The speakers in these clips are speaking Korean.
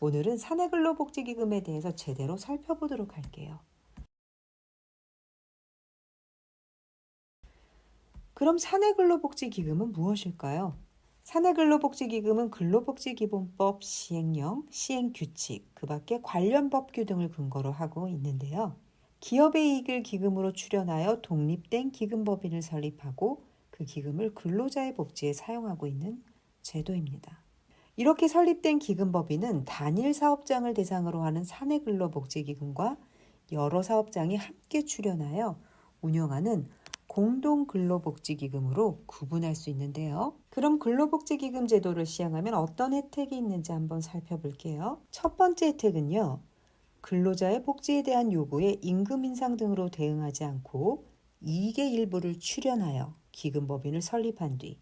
오늘은 사내근로복지기금에 대해서 제대로 살펴보도록 할게요. 그럼 사내근로복지기금은 무엇일까요? 사내근로복지기금은 근로복지기본법 시행령, 시행규칙, 그 밖에 관련 법규 등을 근거로 하고 있는데요. 기업의 이익을 기금으로 출연하여 독립된 기금법인을 설립하고 그 기금을 근로자의 복지에 사용하고 있는 제도입니다. 이렇게 설립된 기금법인은 단일 사업장을 대상으로 하는 사내근로복지기금과 여러 사업장이 함께 출연하여 운영하는 공동근로복지기금으로 구분할 수 있는데요. 그럼 근로복지기금 제도를 시행하면 어떤 혜택이 있는지 한번 살펴볼게요. 첫 번째 혜택은요. 근로자의 복지에 대한 요구에 임금 인상 등으로 대응하지 않고 이익의 일부를 출연하여 기금법인을 설립한 뒤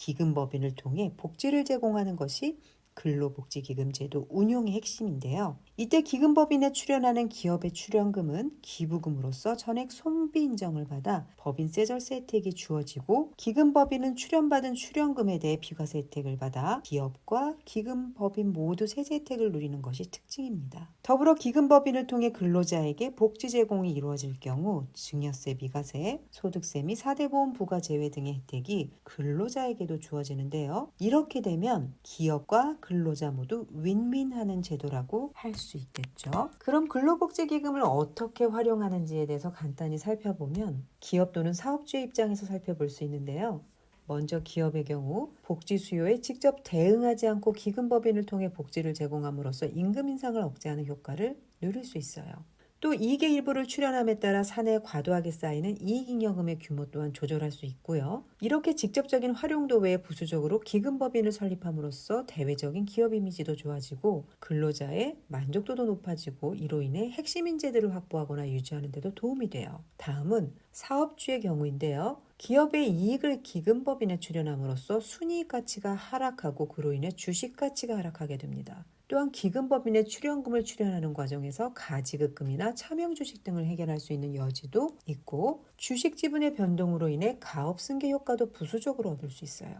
기금법인을 통해 복지를 제공하는 것이 근로복지기금 제도 운용의 핵심인데요. 이때 기금법인에 출연하는 기업의 출연금은 기부금으로서 전액 손비 인정을 받아 법인세 절세 혜택이 주어지고 기금법인은 출연받은 출연금에 대해 비과세 혜택을 받아 기업과 기금법인 모두 세제 혜택을 누리는 것이 특징입니다. 더불어 기금법인을 통해 근로자에게 복지 제공이 이루어질 경우 증여세 비과세, 소득세 및 사대보험 부과 제외 등의 혜택이 근로자에게도 주어지는데요. 이렇게 되면 기업과 근로자 모두 윈윈하는 제도라고 할 수 있겠죠. 그럼 근로복지기금을 어떻게 활용하는지에 대해서 간단히 살펴보면 기업 또는 사업주의 입장에서 살펴볼 수 있는데요. 먼저 기업의 경우 복지 수요에 직접 대응하지 않고 기금법인을 통해 복지를 제공함으로써 임금 인상을 억제하는 효과를 누릴 수 있어요. 또 이익의 일부를 출연함에 따라 사내에 과도하게 쌓이는 이익잉여금의 규모 또한 조절할 수 있고요. 이렇게 직접적인 활용도 외에 부수적으로 기금법인을 설립함으로써 대외적인 기업 이미지도 좋아지고 근로자의 만족도도 높아지고 이로 인해 핵심 인재들을 확보하거나 유지하는 데도 도움이 돼요. 다음은 사업주의 경우인데요. 기업의 이익을 기금법인에 출연함으로써 순이익 가치가 하락하고 그로 인해 주식 가치가 하락하게 됩니다. 또한 기금법인의 출연금을 출연하는 과정에서 가지급금이나 차명 주식 등을 해결할 수 있는 여지도 있고 주식 지분의 변동으로 인해 가업 승계 효과도 부수적으로 얻을 수 있어요.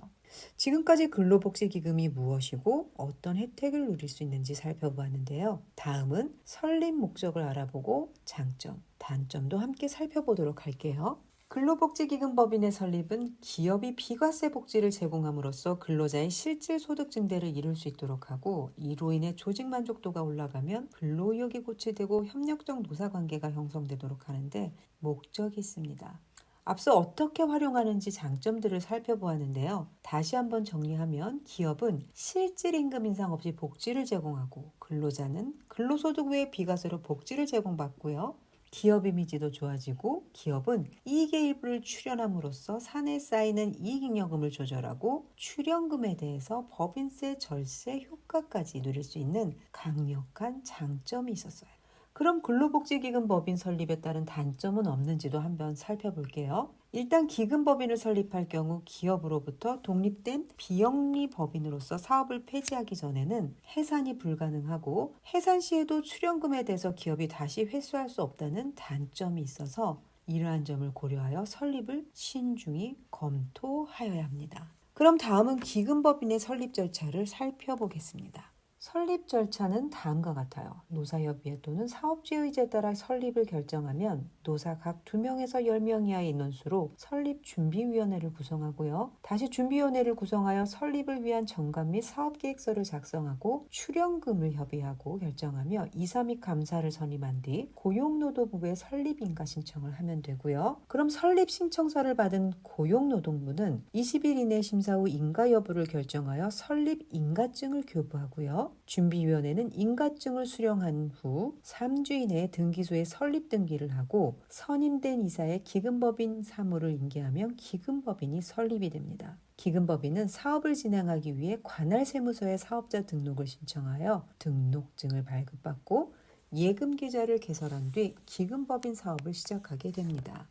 지금까지 근로복지기금이 무엇이고 어떤 혜택을 누릴 수 있는지 살펴보았는데요. 다음은 설립 목적을 알아보고 장점, 단점도 함께 살펴보도록 할게요. 근로복지기금법인의 설립은 기업이 비과세 복지를 제공함으로써 근로자의 실질 소득 증대를 이룰 수 있도록 하고 이로 인해 조직 만족도가 올라가면 근로의욕이 고취되고 협력적 노사관계가 형성되도록 하는데 목적이 있습니다. 앞서 어떻게 활용하는지 장점들을 살펴보았는데요. 다시 한번 정리하면 기업은 실질 임금 인상 없이 복지를 제공하고 근로자는 근로소득 외에 비과세로 복지를 제공받고요. 기업 이미지도 좋아지고 기업은 이익의 일부를 출연함으로써 사내에 쌓이는 이익잉여금을 조절하고 출연금에 대해서 법인세 절세 효과까지 누릴 수 있는 강력한 장점이 있었어요. 그럼 근로복지기금 법인 설립에 따른 단점은 없는지도 한번 살펴볼게요. 일단 기금법인을 설립할 경우 기업으로부터 독립된 비영리 법인으로서 사업을 폐지하기 전에는 해산이 불가능하고 해산 시에도 출연금에 대해서 기업이 다시 회수할 수 없다는 단점이 있어서 이러한 점을 고려하여 설립을 신중히 검토하여야 합니다. 그럼 다음은 기금법인의 설립 절차를 살펴보겠습니다. 설립 절차는 다음과 같아요. 노사협의회 또는 사업주의 의제에 따라 설립을 결정하면 노사 각 2명에서 10명 이하의 인원수로 설립준비위원회를 구성하고요. 다시 준비위원회를 구성하여 설립을 위한 정관 및 사업계획서를 작성하고 출연금을 협의하고 결정하며 이사 및 감사를 선임한 뒤 고용노동부에 설립인가 신청을 하면 되고요. 그럼 설립 신청서를 받은 고용노동부는 20일 이내 심사 후 인가 여부를 결정하여 설립 인가증을 교부하고요. 준비위원회는 인가증을 수령한 후 3주 이내에 등기소에 설립 등기를 하고 선임된 이사의 기금법인 사무를 인계하면 기금법인이 설립이 됩니다. 기금법인은 사업을 진행하기 위해 관할 세무서에 사업자 등록을 신청하여 등록증을 발급받고 예금 계좌를 개설한 뒤 기금법인 사업을 시작하게 됩니다.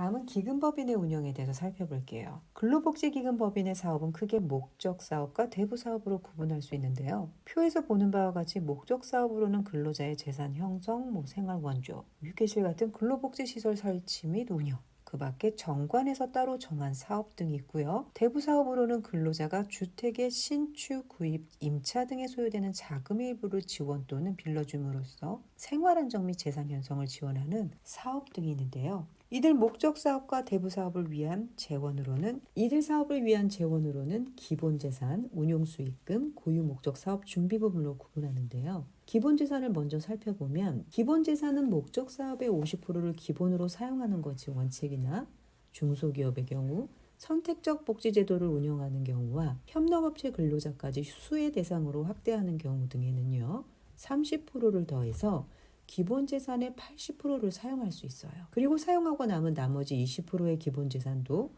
다음은 기금법인의 운영에 대해서 살펴볼게요. 근로복지기금법인의 사업은 크게 목적 사업과 대부 사업으로 구분할 수 있는데요. 표에서 보는 바와 같이 목적 사업으로는 근로자의 재산 형성, 뭐 생활 원조, 휴게실 같은 근로복지시설 설치 및 운영, 그 밖에 정관에서 따로 정한 사업 등이 있고요. 대부 사업으로는 근로자가 주택의 신축, 구입, 임차 등에 소요되는 자금의 일부를 지원 또는 빌려줌으로써 생활 안정 및 재산 형성을 지원하는 사업 등이 있는데요. 이들 목적 사업과 대부 사업을 위한 재원으로는 이들 사업을 위한 재원으로는 기본 재산, 운용 수익금, 고유 목적 사업 준비금으로 구분하는데요. 기본 재산을 먼저 살펴보면 기본 재산은 목적 사업의 50%를 기본으로 사용하는 것이 원칙이나 중소기업의 경우 선택적 복지 제도를 운영하는 경우와 협력업체 근로자까지 수혜 대상으로 확대하는 경우 등에는요. 30%를 더해서 기본 재산의 80%를 사용할 수 있어요. 그리고 사용하고 남은 나머지 20%의 기본 재산도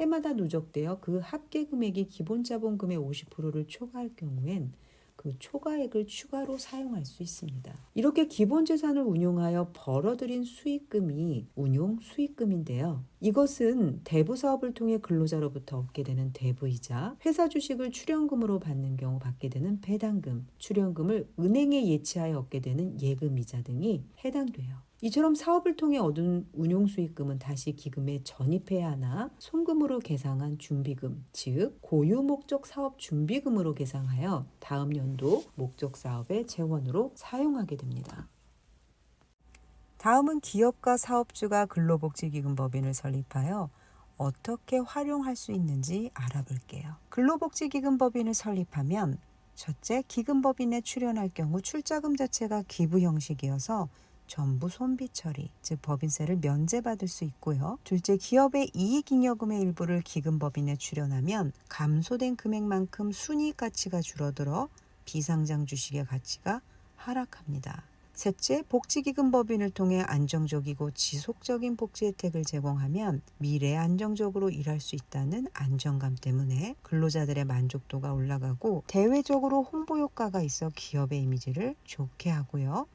해마다 누적되어 그 합계 금액이 기본 자본금의 50%를 초과할 경우엔 그 초과액을 추가로 사용할 수 있습니다. 이렇게 기본 재산을 운용하여 벌어들인 수익금이 운용 수익금인데요. 이것은 대부 사업을 통해 근로자로부터 얻게 되는 대부이자 회사 주식을 출연금으로 받는 경우 받게 되는 배당금, 출연금을 은행에 예치하여 얻게 되는 예금이자 등이 해당돼요. 이처럼 사업을 통해 얻은 운용 수익금은 다시 기금에 전입해야 하나 송금으로 계상한 준비금, 즉 고유 목적 사업 준비금으로 계상하여 다음 연도 목적 사업의 재원으로 사용하게 됩니다. 다음은 기업과 사업주가 근로복지기금 법인을 설립하여 어떻게 활용할 수 있는지 알아볼게요. 근로복지기금 법인을 설립하면 첫째, 기금 법인에 출연할 경우 출자금 자체가 기부 형식이어서 전부 손비 처리, 즉 법인세를 면제받을 수 있고요. 둘째, 기업의 이익잉여금의 일부를 기금법인에 출연하면 감소된 금액만큼 순이익 가치가 줄어들어 비상장 주식의 가치가 하락합니다. 셋째, 복지기금 법인을 통해 안정적이고 지속적인 복지 혜택을 제공하면 미래에 안정적으로 일할 수 있다는 안정감 때문에 근로자들의 만족도가 올라가고 대외적으로 홍보 효과가 있어 기업의 이미지를 좋게 하고요.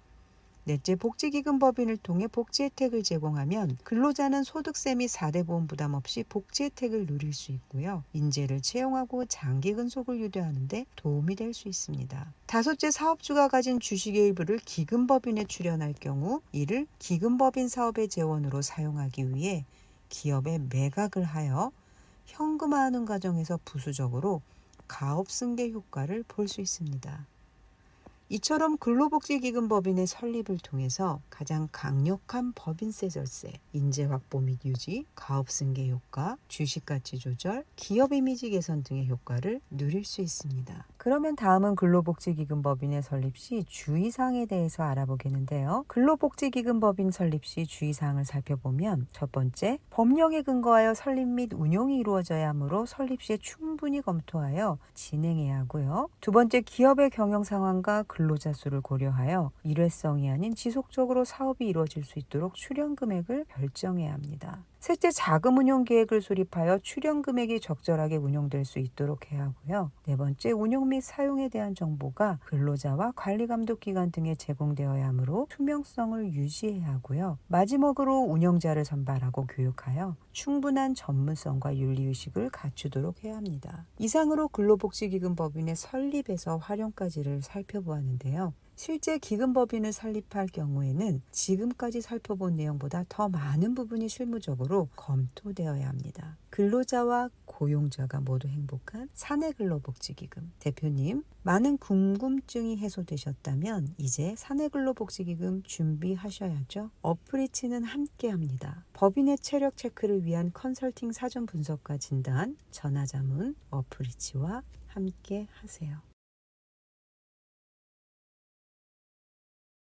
넷째, 복지기금 법인을 통해 복지 혜택을 제공하면 근로자는 소득세 및 4대 보험 부담 없이 복지 혜택을 누릴 수 있고요. 인재를 채용하고 장기 근속을 유도하는 데 도움이 될 수 있습니다. 다섯째, 사업주가 가진 주식의 일부를 기금법인에 출연할 경우 이를 기금법인 사업의 재원으로 사용하기 위해 기업에 매각을 하여 현금화하는 과정에서 부수적으로 가업승계 효과를 볼 수 있습니다. 이처럼 근로복지기금법인의 설립을 통해서 가장 강력한 법인세 절세, 인재 확보 및 유지, 가업 승계 효과, 주식 가치 조절, 기업 이미지 개선 등의 효과를 누릴 수 있습니다. 그러면 다음은 근로복지기금법인의 설립 시 주의사항에 대해서 알아보겠는데요. 근로복지기금법인 설립 시 주의사항을 살펴보면 첫 번째, 법령에 근거하여 설립 및 운용이 이루어져야 하므로 설립 시에 충분히 검토하여 진행해야 하고요. 두 번째, 기업의 경영 상황과 근로자 수를 고려하여 일회성이 아닌 지속적으로 사업이 이루어질 수 있도록 출연 금액을 결정해야 합니다. 셋째, 자금 운용 계획을 수립하여 출연 금액이 적절하게 운용될 수 있도록 해야 하고요. 네 번째, 운용 및 사용에 대한 정보가 근로자와 관리 감독 기관 등에 제공되어야 하므로 투명성을 유지해야 하고요. 마지막으로 운영자를 선발하고 교육하여 충분한 전문성과 윤리의식을 갖추도록 해야 합니다. 이상으로 근로복지기금법인의 설립에서 활용까지를 살펴보았는데요. 실제 기금법인을 설립할 경우에는 지금까지 살펴본 내용보다 더 많은 부분이 실무적으로 검토되어야 합니다. 근로자와 고용자가 모두 행복한 사내 근로복지기금 대표님 많은 궁금증이 해소되셨다면 이제 사내 근로복지기금 준비하셔야죠. 어프리치는 함께 합니다. 법인의 체력 체크를 위한 컨설팅 사전 분석과 진단 전화자문 어프리치와 함께 하세요.